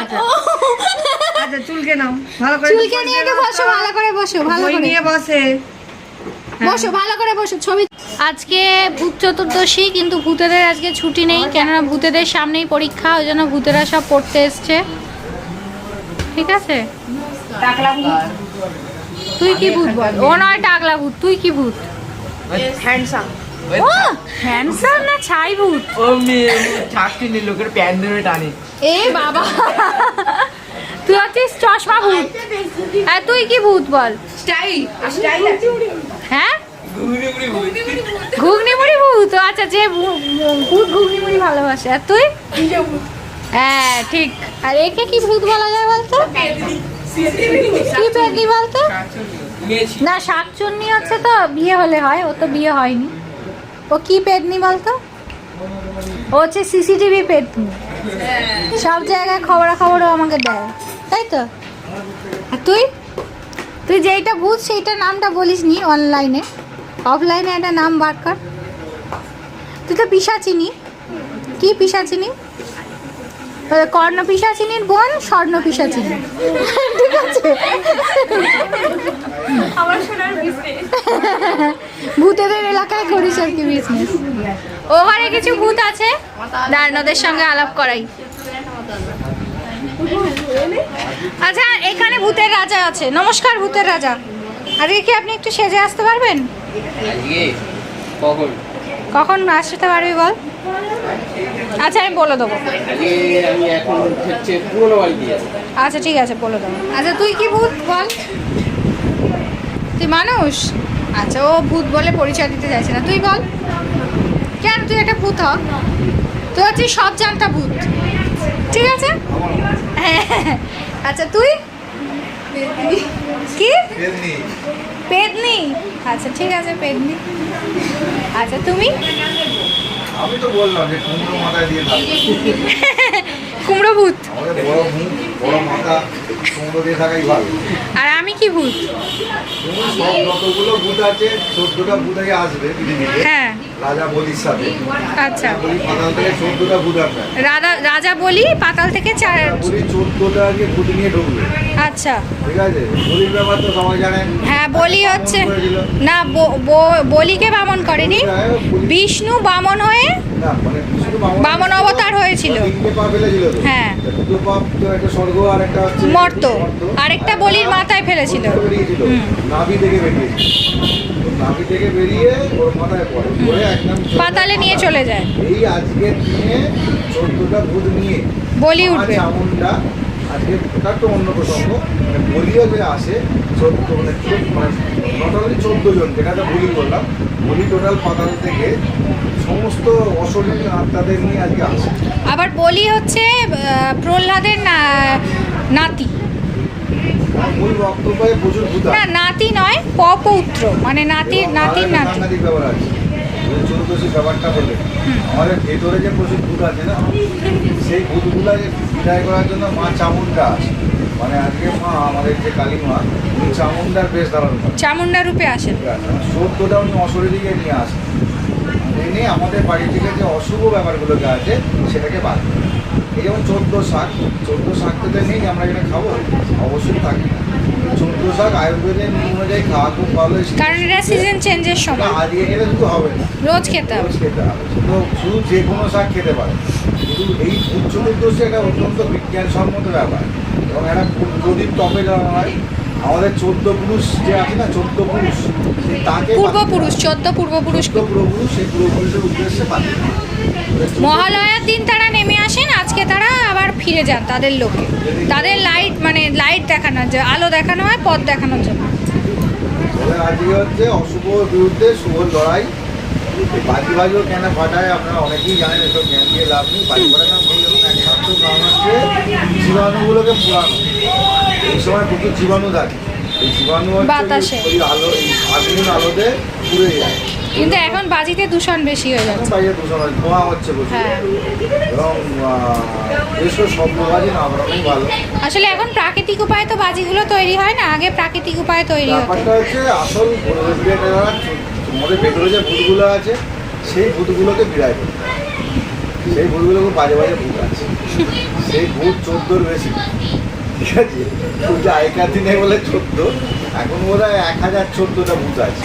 আচ্ছা। আচ্ছা চুলকে নাও। ভালো করে চুলকে নিয়ে একটু বসো ভালো করে বসো ভালো করে। নিয়ে বসে। বসো ভালো করে বসো ছবি আজকে ভূত চতুর্দশী কিন্তু ভূতেদের আজকে ছুটি নেই কেননা ভূতেদের সামনেই পরীক্ষা ওই জন্য ভূতেরা সব পড়তে এসছে। ঠিক আছে? তুই কি ভূত বল? ও নয় টাকলা ভূত তুই কি ভূত? হ্যান্ডসাম ও হ্যান্ডসাম না ছাই ভূত ও মেয়ে চাকরি নিয়ে লোকের প্যান ধরে টানে এ বাবা তুই হচ্ছিস চশমা ভূত হ্যাঁ তুই কি ভূত বল স্টাইল স্টাইল হ্যাঁ ঘুগনি মুড়ি ভূত আচ্ছা যে ভূত ঘুগনি মুড়ি ভালোবাসে আর তুই হ্যাঁ ঠিক আর একে কি ভূত বলা যায় বলতো কি পেটনি বলতো। না শাকচুন্নি হচ্ছে তো বিয়ে হলে হয় ও তো বিয়ে হয়নি ও কি পেটনি বলতো ও হচ্ছে সিসিটিভি পেটনি সব জায়গায় খবরাখবরও আমাকে দেয় তাই তো আর তুই তুই যেইটা বুঝ সেইটা নামটা বলিস নি অনলাইনে অফলাইনে একটা নাম বার কর তুই তো পিসা চিনি কি পিসাচিনি ওই কর্ণ পিসাচিনির বোন স্বর্ণ পিসাচিনি ঠিক আছে? ভূতেদের এলাকায় করিস আর কি বিজনেস ওখানে কিছু ভূত আছে? দাঁড়ান সঙ্গে আলাপ করাই। আচ্ছা এখানে ভূতের রাজা আছে। নমস্কার ভূতের রাজা। আজকে কি আপনি একটু সেজে আসতে পারবেন? কখন? কখন আসতে পারবি বল? আচ্ছা আমি বলে দেবো। আচ্ছা ঠিক আছে বলে দেবো। আচ্ছা তুই কি ভূত বল? তুই মানুষ? আচ্ছা ও ভূত বলে পরিচয় দিতে চাইছে না। তুই বল। কেন তুই একটা ভূত হ? তুই হচ্ছিস সব জানতা ভূত। ঠিক আছে? হ্যাঁ। আচ্ছা তুই? কি? পেদনি আচ্ছা ঠিক আছে পেদনি আচ্ছা তুমি? আমি তো বললাম যে কুমড়ো মাথায় দিয়ে কুমড়ো ভূত। বড় মুখ বড় মাথা কুমড়ো দিয়ে থাকাই ভালো। আর আমি কি ভূত? সব যতগুলো ভূত আছে চোদ্দটা ভূত আগে আসবে হ্যাঁ। রাজা বলির সাথে। আচ্ছা। বলি পাতাল থেকে চোদ্দটা ভূত আসবে। রাজা রাজা বলি পাতাল থেকে চার বলি চোদ্দটা আগে ভূত নিয়ে ঢুকবে। আচ্ছা। হ্যাঁ বলি হচ্ছে না বলিকে বামন করেনি। বিষ্ণু বামন হয়ে মানে বামন- অবতার হয়েছিল। হ্যাঁ। মর্ত। আরেকটা বলির মাথায় ফেলেছিল। পাতালে নিয়ে চলে যায়। এই আজকের দিনে চোদ্দটা ভূত নিয়ে বলি উঠবে। আজকে ওটা তো অন্য প্রসঙ্গ মানে বলিও যে আসে চোদ্দ মানে চোদ্দ- মানে নট চোদ্দ জন যেটাতে বলি বললাম বলি টোটাল পাতাল থেকে সমস্ত অশরীর আত্মাদের নিয়ে আজকে আসে। আবার বলি হচ্ছে প্রহ্লাদের নাতি। না নাতি নয় পপৌত্র মানে নাতির নাতির নাতি। ব্যাপার আছে। চতুর্দশী ব্যাপারটা বলে আমাদের ভেতরে যে প্রচুর ভূত আছে না সেই ভূতগুলো বিদায় করার জন্য মা চামুন্ডা আসে। মানে আজকে মা আমাদের যে কালী মা উনি চামুন্ডার বেশ ধারণ করেন। চামুন্ডা রূপে আসেন। সত্যটা উনি অশরীরীকে নিয়ে আসেন এনে আমাদের বাড়ি থেকে যে অশুভ ব্যাপারগুলোকে আছে সেটাকে বাদ। এই যেমন চোদ্দ শাক চোদ্দ শাক তো নেই আমরা যেটা খাব অবশ্যই থাকি না চোদ্দ শাক আয়ুর্বেদের অনুযায়ী খাওয়া খুব ভালো কারণ এটা সিজন চেঞ্জের সময়। আজকে খেলে শুধু হবে না। রোজ খেতে হবে। রোজ খেতে হবে। শুধু শুধু যে কোনো শাক খেতে পারে। কিন্তু এই উচ্চ চতুর্দশী একটা অত্যন্ত বিজ্ঞানসম্মত ব্যাপার। এবং একটা প্রদীপ যাওয়া জ্বালানো হয়। আমাদের চোদ্দ পুরুষ যে আছে না চোদ্দ পুরুষ তাকে পূর্বপুরুষ চোদ্দ পূর্বপুরুষ চোদ্দ পুরোপুরুষ সেই পূর্বপুরুষের উদ্দেশ্যে পাঠিয়ে মহালয়ার দিন তারা নেমে আসেন আজকে তারা আবার ফিরে যান তাদের লোকে। তাদের লাইট মানে লাইট দেখানোর জন্য আলো দেখানো হয় পথ দেখানোর জন্য। আজকে হচ্ছে অশুভর বিরুদ্ধে শুভ লড়াই। বাজি বাজিও কেন ফাটায় আপনারা অনেকেই জানেন এসব জ্ঞান দিয়ে লাভ নেই। বাজি ফাটানোর মূল এবং একমাত্র কারণ হচ্ছে জীবাণুগুলোকে পুরানো। এই সময় প্রচুর জীবাণু থাকে। এই জীবাণু হচ্ছে ওই- আলো এই আগুন আলোতে পুড়ে যায়। কিন্তু এখন বাজিতে দূষণ বেশি হয়ে যাচ্ছে। বাইরে দূষণ হয় ধোঁয়া হচ্ছে প্রচুর। হ্যাঁ। এবং এসব শব্দ বাজি না ভালো। আসলে এখন প্রাকৃতিক উপায়ে তো বাজিগুলো তৈরি হয় না আগে প্রাকৃতিক উপায়ে তৈরি হতো। ব্যাপারটা হচ্ছে আসল আমাদের ভেতরে যে ভূতগুলো আছে সেই ভূতগুলোকে বিদায় করতে হবে। সেই ভূতগুলো খুব বাজে বাজে ভূত আছে। সেই ভূত চোদ্দোর বেশি। ঠিক আছে? যে আগেকার দিনে বলে চোদ্দ এখন বোধ হয় এক হাজার চোদ্দোটা ভূত আছে।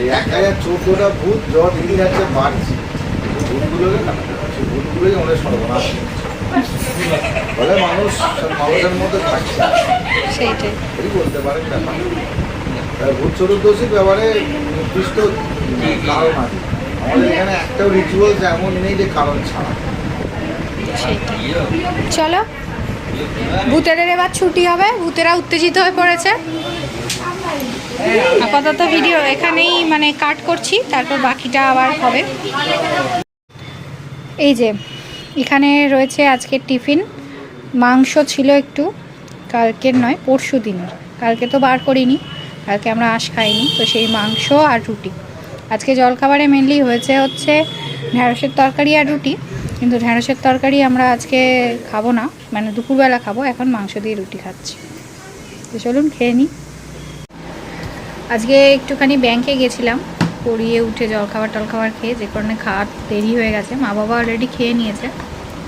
এই এক হাজার চোদ্দোটা ভূত জ্বর দিদি যাচ্ছে বাড়ছে। ভূতগুলোকে না সেই ভূতগুলোই আমাদের সর্বনাশ। বলে মানুষ মানুষের মধ্যে থাকছে। বলতে পারেন ব্যাপার। ব্যাপারে নির্দিষ্ট কারণ আছে। আমাদের এখানে এমন নেই যে কারণ ছাড়া। চলো। ভূতেদের এবার ছুটি হবে, ভূতেরা উত্তেজিত হয়ে পড়েছে। আপাতত ভিডিও এখানেই মানে কাট করছি, তারপর বাকিটা আবার হবে। এই যে, এখানে রয়েছে আজকের টিফিন। মাংস ছিল একটু, কালকের নয়, পরশু দিনের। কালকে তো বার করিনি। কালকে আমরা আঁশ খাইনি, তো সেই মাংস আর রুটি। আজকে জলখাবারে মেনলি হয়েছে হচ্ছে ঢ্যাঁড়সের তরকারি আর রুটি, কিন্তু ঢ্যাঁড়সের তরকারি আমরা আজকে খাব না মানে দুপুরবেলা খাব, এখন মাংস দিয়ে রুটি খাচ্ছি। তো চলুন খেয়ে নিই। আজকে একটুখানি ব্যাংকে গেছিলাম, পড়িয়ে উঠে জলখাবার টলখাবার খেয়ে, যে কারণে খাওয়ার দেরি হয়ে গেছে। মা বাবা অলরেডি খেয়ে নিয়েছে।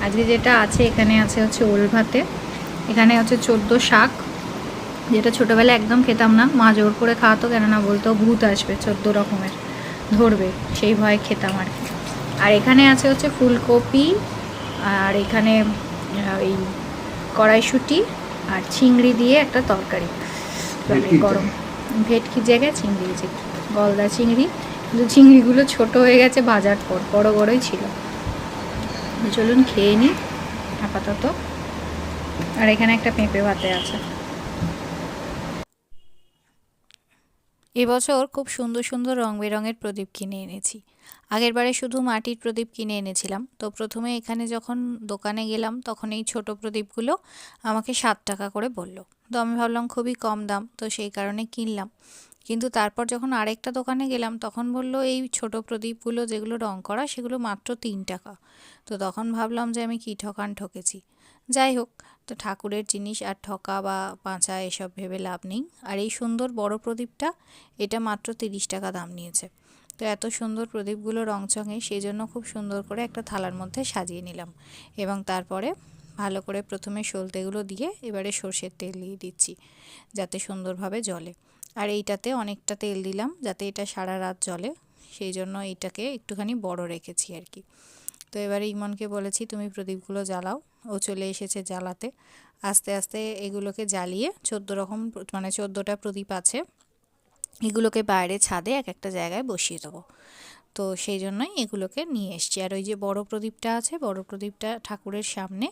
আজকে যেটা আছে এখানে আছে হচ্ছে ওল ভাতে, এখানে হচ্ছে চোদ্দ শাক যেটা ছোটোবেলায় একদম খেতাম না মা জোর করে খাওয়াতো কেননা বলতো ভূত আসবে চোদ্দ রকমের ধরবে সেই ভয়ে খেতাম আর কি। আর এখানে আছে হচ্ছে ফুলকপি আর এখানে এই কড়াইশুঁটি আর চিংড়ি দিয়ে একটা তরকারি। মানে গরম। ভেটকির জায়গায় চিংড়ি দিয়েছি গলদা চিংড়ি। কিন্তু চিংড়িগুলো ছোট হয়ে গেছে বাজার পর বড় বড়ই ছিল। চলুন খেয়ে নিই আপাতত। আর এখানে একটা পেঁপে ভাতে আছে। এবছর খুব সুন্দর সুন্দর রং বেরঙের প্রদীপ কিনে এনেছি। আগের বারে শুধু মাটির প্রদীপ কিনে এনেছিলাম। তো প্রথমে এখানে যখন দোকানে গেলাম, তখন এই ছোট প্রদীপগুলো আমাকে সাত টাকা করে বলল। তো আমি ভাবলাম খুবই কম দাম, তো সেই কারণে কিনলাম। কিন্তু তারপর যখন আরেকটা দোকানে গেলাম, তখন বলল, এই ছোট প্রদীপগুলো যেগুলো রং করা, সেগুলো মাত্র তিন টাকা। তো তখন ভাবলাম যে আমি কী ঠকান ঠকেছি। যাই হোক, তো ঠাকুরের জিনিস আর ঠকা বা পাঁচা এসব ভেবে লাভ নেই। আর এই সুন্দর বড় প্রদীপটা, এটা মাত্র তিরিশ টাকা দাম নিয়েছে। তো এত সুন্দর প্রদীপগুলো রংচঙে সেই জন্য খুব সুন্দর করে একটা থালার মধ্যে সাজিয়ে নিলাম। এবং তারপরে ভালো করে প্রথমে সলতেগুলো দিয়ে এবারে সর্ষের তেল দিয়ে দিচ্ছি, যাতে সুন্দরভাবে জ্বলে। আর এইটাতে অনেকটা তেল দিলাম যাতে এটা সারা রাত জ্বলে। সেই জন্য এটাকে একটুখানি বড় রেখেছি আর কি। তো এবারে ইমনকে বলেছি, তুমি প্রদীপগুলো জ্বালাও। ও চলে এসেছে জ্বালাতে। আস্তে আস্তে এগুলোকে জ্বালিয়ে চোদ্দ রকম মানে চোদ্দোটা প্রদীপ আছে, এগুলোকে বাইরে ছাদে এক একটা জায়গায় বসিয়ে দেবো। তো সেই জন্যই এগুলোকে নিয়ে এসছি। আর ওই যে বড় প্রদীপটা আছে, বড় প্রদীপটা ঠাকুরের সামনে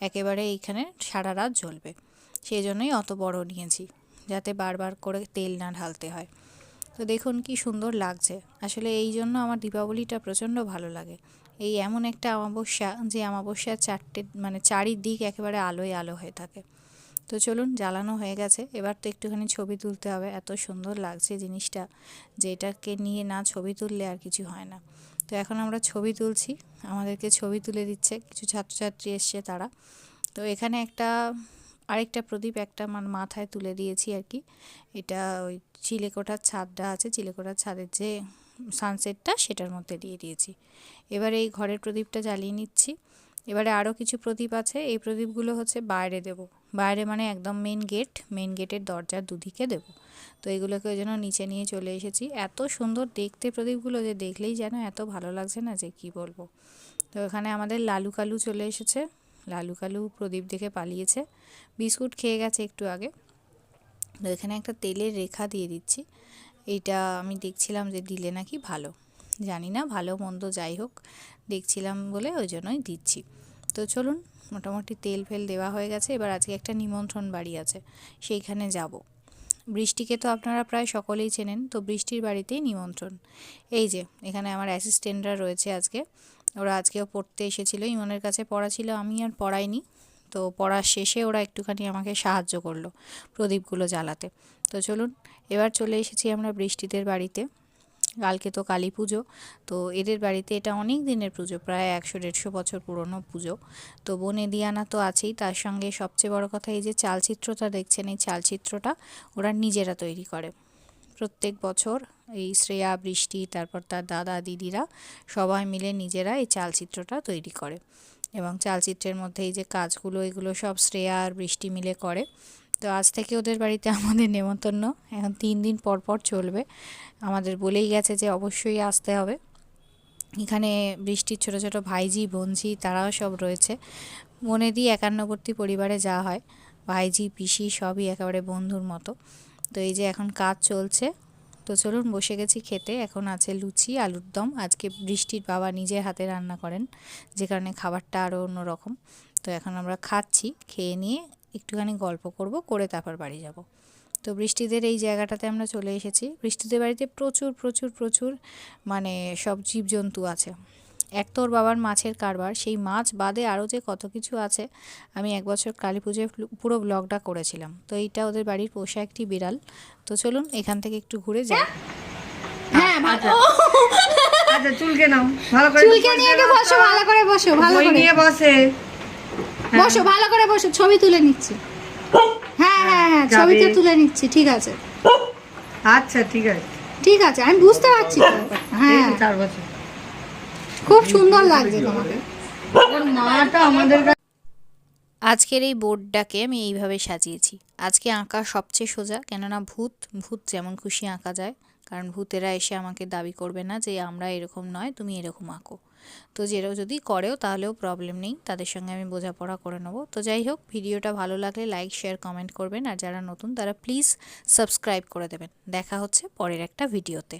একেবারে এইখানে সারা রাত জ্বলবে। সেই জন্যই অত বড় নিয়েছি। যাতে বারবার করে তেল না ঢালতে হয়। তো দেখুন কি সুন্দর লাগছে। আসলে এই জন্য আমার দীপাবলিটা প্রচণ্ড ভালো লাগে। এই এমন একটা অমাবস্যা যে অমাবস্যার চারটে মানে চারিদিক একেবারে আলোয় আলো হয়ে থাকে। তো চলুন, জ্বালানো হয়ে গেছে। এবার তো একটুখানি ছবি তুলতে হবে। এত সুন্দর লাগছে জিনিসটা, যে এটাকে নিয়ে না ছবি তুললে আর কিছু হয় না। তো এখন আমরা ছবি তুলছি। আমাদেরকে ছবি তুলে দিচ্ছে। কিছু ছাত্রছাত্রী এসছে তারা। তো এখানে একটা আরেকটা প্রদীপ একটা মানে মাথায় তুলে দিয়েছি আর কি। এটা ওই চিলেকোঠার ছাদটা আছে, চিলেকোঠার ছাদের যে সানসেটটা সেটার মধ্যে দিয়ে দিয়েছি। এবারে এই ঘরের প্রদীপটা জ্বালিয়ে নিচ্ছি। এবারে আরও কিছু প্রদীপ আছে। এই প্রদীপগুলো হচ্ছে বাইরে দেব। বাইরে মানে একদম মেন গেট মেন গেটের দরজার দুদিকে দেব। তো এগুলোকে ওই জন্য নিচে নিয়ে চলে এসেছি। এত সুন্দর দেখতে প্রদীপগুলো যে দেখলেই যেন এত ভালো লাগছে না যে কি বলব। তো এখানে আমাদের লালু কালু চলে এসেছে। লালু কালু প্রদীপ দেখে পালিয়েছে। বিস্কুট খেয়ে গেছে একটু আগে। তো এখানে একটা তেলের রেখা দিয়ে দিচ্ছি। এটা আমি দেখছিলাম যে দিলে নাকি ভালো। জানি না, ভালো মন্দ যাই হোক, দেখছিলাম বলে ওই জন্যই দিচ্ছি। তো চলুন, মোটামুটি তেল ফেল দেওয়া হয়ে গেছে। এবার আজকে একটা নিমন্ত্রণ বাড়ি আছে, সেইখানে যাব। বৃষ্টিকে তো আপনারা প্রায় সকলেই চেনেন, তো বৃষ্টির বাড়িতেই নিমন্ত্রণ। এই যে, এখানে আমার অ্যাসিস্ট্যান্টরা রয়েছে আজকে। ওরা আজকেও পড়তে এসেছিল, ইমনের কাছে পড়া ছিল, আমি আর পড়াইনি। তো পড়ার শেষে ওরা একটুখানি আমাকে সাহায্য করল প্রদীপগুলো জ্বালাতে। তো চলুন, এবার চলে এসেছি আমরা বৃষ্টিদের বাড়িতে। কালকে তো কালী পুজো। তো এদের বাড়িতে এটা অনেক দিনের পুজো, প্রায় একশো দেড়শো বছর পুরনো পুজো। তো বনে দিয়ানা তো আছেই, তার সঙ্গে সবচেয়ে বড় কথা এই যে চালচিত্রটা দেখছেন, এই চালচিত্রটা ওরা নিজেরা তৈরি করে। প্রত্যেক বছর এই শ্রেয়া, বৃষ্টি, তারপর তার দাদা, দিদিরা সবাই মিলে নিজেরা এই চালচিত্রটা তৈরি করে। এবং চালচিত্রের মধ্যে এই যে কাজগুলো, এগুলো সব শ্রেয়া আর বৃষ্টি মিলে করে। তো আজ থেকে ওদের বাড়িতে আমাদের নেমন্তন্ন। এখন তিন দিন পর পর চলবে। আমাদের বলেই গেছে যে অবশ্যই আসতে হবে। এখানে বৃষ্টির ছোট ছোট ভাইজি বোনজি তারাও সব রয়েছে। মনে দিয়ে একান্নবর্তী পরিবারে যা হয়। ভাইজি, পিসি সবই একেবারে বন্ধুর মতো। তো এই যে এখন কাজ চলছে। তো চলুন বসে গেছি খেতে। এখন আছে লুচি, আলুর দম। আজকে বৃষ্টির বাবা নিজের হাতে রান্না করেন। যে কারণে খাবারটা আরও অন্যরকম। তো এখন আমরা খাচ্ছি, খেয়ে নিয়ে একটুখানি গল্প করব করে তারপর বাড়ি যাব। তো বৃষ্টিদের এই জায়গাটাতে আমরা চলে এসেছি। বৃষ্টিদের বাড়িতে প্রচুর প্রচুর প্রচুর মানে সব জীবজন্তু আছে। এক তো ওর বাবার মাছের কারবার সেই মাছ বাদে আরও যে কত কিছু আছে আমি এক বছর কালী পুজোয় পুরো ব্লগটা করেছিলাম। তো এইটা ওদের বাড়ির পোষা একটি বিড়াল। তো চলুন এখান থেকে একটু ঘুরে যাই। হ্যাঁ আচ্ছা চুলকে নাও। ভালো করে চুলকে নিয়ে বসো ভালো করে বসো ভালো করে। নিয়ে বসে। বসো ভালো করে বসো ছবি তুলে নিচ্ছি। হ্যাঁ হ্যাঁ হ্যাঁ। ছবিটা তুলে নিচ্ছি ঠিক আছে। আচ্ছা ঠিক আছে। ঠিক আছে আমি বুঝতে পারছি তো হ্যাঁ। চার বছর। খুব সুন্দর লাগছে তোমাকে। মাটা আমাদের আজকের এই বোর্ডটাকে আমি এইভাবে সাজিয়েছি। আজকে আঁকা সবচেয়ে সোজা কেননা ভূত ভূত যেমন খুশি আঁকা যায় কারণ ভূতেরা এসে আমাকে দাবি করবে না যে আমরা এরকম নয় তুমি এরকম আঁকো। তো যেটাও যদি করেও তাহলেও প্রবলেম নেই। তাদের সঙ্গে আমি বোঝাপড়া করে নেব। তো যাই হোক, ভিডিওটা ভালো লাগলে লাইক শেয়ার কমেন্ট করবেন। আর যারা নতুন, তারা প্লিজ সাবস্ক্রাইব করে দেবেন। দেখা হচ্ছে পরের একটা ভিডিওতে